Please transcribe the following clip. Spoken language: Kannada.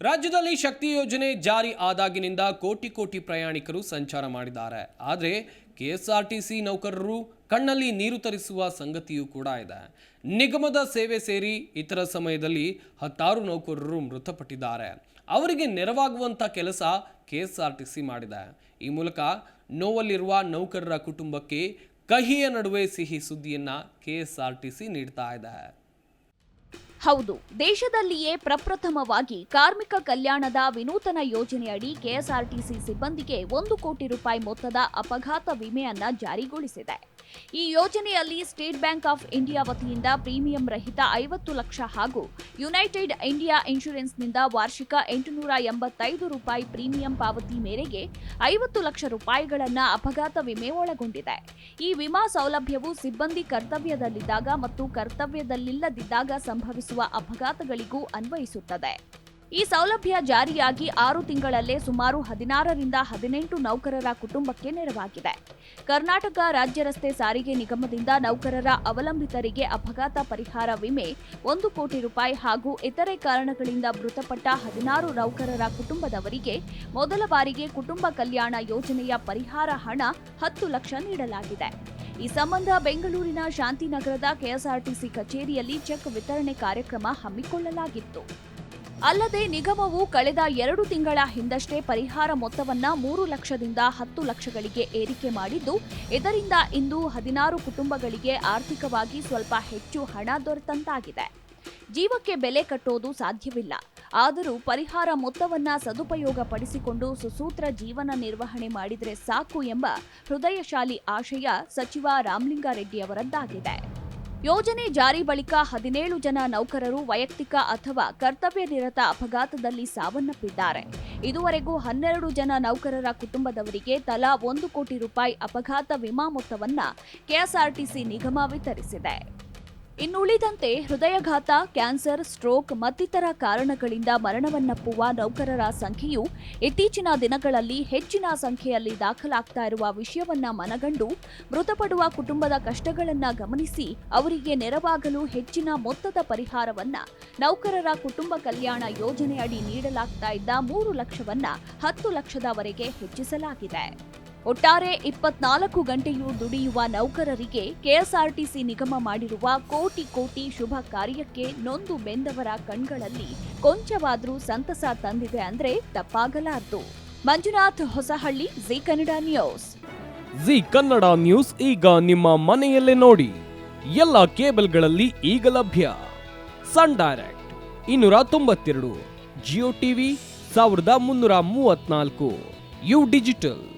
ರಾಜ್ಯದಲ್ಲಿ ಶಕ್ತಿ ಯೋಜನೆ ಜಾರಿ ಆದಾಗಿನಿಂದ ಕೋಟಿ ಕೋಟಿ ಪ್ರಯಾಣಿಕರು ಸಂಚಾರ ಮಾಡಿದ್ದಾರೆ. ಆದರೆ ಕೆಎಸ್ಆರ್ಟಿಸಿ ನೌಕರರು ಕಣ್ಣಲ್ಲಿ ನೀರು ತರಿಸುವ ಸಂಗತಿಯೂ ಕೂಡ ಇದೆ. ನಿಗಮದ ಸೇವೆ ಸೇರಿ ಇತರ ಸಮಯದಲ್ಲಿ ಹತ್ತಾರು ನೌಕರರು ಮೃತಪಟ್ಟಿದ್ದಾರೆ. ಅವರಿಗೆ ನೆರವಾಗುವಂಥ ಕೆಲಸ ಕೆಎಸ್ಆರ್ಟಿಸಿ ಮಾಡಿದೆ. ಈ ಮೂಲಕ ನೋವಲ್ಲಿರುವ ನೌಕರರ ಕುಟುಂಬಕ್ಕೆ ಕಹಿಯ ನಡುವೆ ಸಿಹಿ ಸುದ್ದಿಯನ್ನ ಕೆಎಸ್ಆರ್ಟಿಸಿ ನೀಡ್ತಾ ಇದೆ. ಹೌದು, ದೇಶದಲ್ಲಿಯೇ ಪ್ರಪ್ರಥಮವಾಗಿ ಕಾರ್ಮಿಕ ಕಲ್ಯಾಣದ ವಿನೂತನ ಯೋಜನೆಯಡಿ ಕೆಎಸ್ಆರ್ಟಿಸಿ ಸಿಬ್ಬಂದಿಗೆ ಒಂದು ಕೋಟಿ ರೂಪಾಯಿ ಮೊತ್ತದ ಅಪಘಾತ ವಿಮೆಯನ್ನ ಜಾರಿಗೊಳಿಸಿದೆ. ಈ ಯೋಜನೆಯಲ್ಲಿ ಸ್ಟೇಟ್ ಬ್ಯಾಂಕ್ ಆಫ್ ಇಂಡಿಯಾ ವತಿಯಿಂದ ಪ್ರೀಮಿಯಂ ರಹಿತ ಐವತ್ತು ಲಕ್ಷ ಹಾಗೂ ಯುನೈಟೆಡ್ ಇಂಡಿಯಾ ಇನ್ಶೂರೆನ್ಸ್ನಿಂದ ವಾರ್ಷಿಕ ಎಂಟುನೂರ ಎಂಬತ್ತೈದು ರೂಪಾಯಿ ಪ್ರೀಮಿಯಂ ಪಾವತಿ ಮೇರೆಗೆ ಐವತ್ತು ಲಕ್ಷ ರೂಪಾಯಿಗಳನ್ನು ಅಪಘಾತ ವಿಮೆ ಒಳಗೊಂಡಿದೆ. ಈ ವಿಮಾ ಸೌಲಭ್ಯವು ಸಿಬ್ಬಂದಿ ಕರ್ತವ್ಯದಲ್ಲಿದ್ದಾಗ ಮತ್ತು ಕರ್ತವ್ಯದಲ್ಲಿಲ್ಲದಿದ್ದಾಗ ಸಂಭವಿಸುವ ಅಪಘಾತಗಳಿಗೂ ಅನ್ವಯಿಸುತ್ತದೆ. ಈ ಸೌಲಭ್ಯ ಜಾರಿಯಾಗಿ ಆರು ತಿಂಗಳಲ್ಲೇ ಸುಮಾರು ಹದಿನಾರರಿಂದ ಹದಿನೆಂಟು ನೌಕರರ ಕುಟುಂಬಕ್ಕೆ ನೆರವಾಗಿದೆ. ಕರ್ನಾಟಕ ರಾಜ್ಯ ರಸ್ತೆ ಸಾರಿಗೆ ನಿಗಮದಿಂದ ನೌಕರರ ಅವಲಂಬಿತರಿಗೆ ಅಪಘಾತ ಪರಿಹಾರ ವಿಮೆ, ಒಂದು ಕೋಟಿ ರೂಪಾಯಿ ಹಾಗೂ ಇತರೆ ಕಾರಣಗಳಿಂದ ಮೃತಪಟ್ಟ ಹದಿನಾರು ನೌಕರರ ಕುಟುಂಬದವರಿಗೆ ಮೊದಲ ಬಾರಿಗೆ ಕುಟುಂಬ ಕಲ್ಯಾಣ ಯೋಜನೆಯ ಪರಿಹಾರ ಹಣ ಹತ್ತು ಲಕ್ಷ ನೀಡಲಾಗಿದೆ. ಈ ಸಂಬಂಧ ಬೆಂಗಳೂರಿನ ಶಾಂತಿನಗರದ ಕೆಎಸ್ಆರ್ಟಿಸಿ ಕಚೇರಿಯಲ್ಲಿ ಚೆಕ್ ವಿತರಣೆ ಕಾರ್ಯಕ್ರಮ ಹಮ್ಮಿಕೊಳ್ಳಲಾಗಿತ್ತು. ಅಲ್ಲದೆ ನಿಗಮವು ಕಳೆದ ಎರಡು ತಿಂಗಳ ಹಿಂದಷ್ಟೇ ಪರಿಹಾರ ಮೊತ್ತವನ್ನ ಮೂರು ಲಕ್ಷದಿಂದ ಹತ್ತು ಲಕ್ಷಗಳಿಗೆ ಏರಿಕೆ ಮಾಡಿದ್ದು, ಇದರಿಂದ ಇಂದು ಹದಿನಾರು ಕುಟುಂಬಗಳಿಗೆ ಆರ್ಥಿಕವಾಗಿ ಸ್ವಲ್ಪ ಹೆಚ್ಚು ಹಣ ದೊರೆತಂತಾಗಿದೆ. ಜೀವಕ್ಕೆ ಬೆಲೆ ಕಟ್ಟೋದು ಸಾಧ್ಯವಿಲ್ಲ. ಆದರೂ ಪರಿಹಾರ ಮೊತ್ತವನ್ನ ಸದುಪಯೋಗ ಪಡಿಸಿಕೊಂಡು ಸುಸೂತ್ರ ಜೀವನ ನಿರ್ವಹಣೆ ಮಾಡಿದರೆ ಸಾಕು ಎಂಬ ಹೃದಯಶಾಲಿ ಆಶಯ ಸಚಿವ ರಾಮಲಿಂಗಾರೆಡ್ಡಿ ಅವರದ್ದಾಗಿದೆ. ಯೋಜನೆ ಜಾರಿ ಬಳಿಕ ಹದಿನೇಳು ಜನ ನೌಕರರು ವೈಯಕ್ತಿಕ ಅಥವಾ ಕರ್ತವ್ಯ ನಿರತ ಅಪಘಾತದಲ್ಲಿ ಸಾವನ್ನಪ್ಪಿದ್ದಾರೆ. ಇದುವರೆಗೂ ಹನ್ನೆರಡು ಜನ ನೌಕರರ ಕುಟುಂಬದವರಿಗೆ ತಲಾ ಒಂದು ಕೋಟಿ ರೂಪಾಯಿ ಅಪಘಾತ ವಿಮಾ ಮೊತ್ತವನ್ನು ಕೆಎಸ್ಆರ್ಟಿಸಿ ನಿಗಮ ವಿತರಿಸಿದೆ. ಇನ್ನುಳಿದಂತೆ ಹೃದಯಘಾತ, ಕ್ಯಾನ್ಸರ್, ಸ್ಟ್ರೋಕ್ ಮತ್ತಿತರ ಕಾರಣಗಳಿಂದ ಮರಣವನ್ನಪ್ಪುವ ನೌಕರರ ಸಂಖ್ಯೆಯು ಇತ್ತೀಚಿನ ದಿನಗಳಲ್ಲಿ ಹೆಚ್ಚಿನ ಸಂಖ್ಯೆಯಲ್ಲಿ ದಾಖಲಾಗ್ತಾ ಇರುವ ವಿಷಯವನ್ನ ಮನಗಂಡು ಮೃತಪಡುವ ಕುಟುಂಬದ ಕಷ್ಟಗಳನ್ನ ಗಮನಿಸಿ ಅವರಿಗೆ ನೆರವಾಗಲು ಹೆಚ್ಚಿನ ಮೊತ್ತದ ಪರಿಹಾರವನ್ನ ನೌಕರರ ಕುಟುಂಬ ಕಲ್ಯಾಣ ಯೋಜನೆಯಡಿ ನೀಡಲಾಗ್ತಾ ಇದ್ದ ಮೂರು ಲಕ್ಷವನ್ನ ಹತ್ತು ಲಕ್ಷದವರೆಗೆ ಹೆಚ್ಚಿಸಲಾಗಿದೆ. ಒಟ್ಟಾರೆ ಇಪ್ಪತ್ನಾಲ್ಕು ಗಂಟೆಯೂ ದುಡಿಯುವ ನೌಕರರಿಗೆ ಕೆಎಸ್ಆರ್ಟಿಸಿ ನಿಗಮ ಮಾಡಿರುವ ಕೋಟಿ ಕೋಟಿ ಶುಭ ಕಾರ್ಯಕ್ಕೆ ನೊಂದು ಬೆಂದವರ ಕಣ್ಗಳಲ್ಲಿ ಕೊಂಚವಾದರೂ ಸಂತಸ ತಂದಿದೆ ಅಂದ್ರೆ ತಪ್ಪಾಗಲಾರದು. Manjunath Hosahalli, Zee Kannada news. Zee Kannada news ಈಗ ನಿಮ್ಮ ಮನೆಯಲ್ಲೇ ನೋಡಿ. ಎಲ್ಲ ಕೇಬಲ್ಗಳಲ್ಲಿ ಈಗ ಲಭ್ಯ. ಸನ್ ಡೈರೆಕ್ಟ್ ಇನ್ನೂರ ತೊಂಬತ್ತೆರಡು, ಜಿಯೋ ಟಿವಿ ಸಾವಿರದ ಮುನ್ನೂರ ಮೂವತ್ನಾಲ್ಕು ಯು ಡಿಜಿಟಲ್.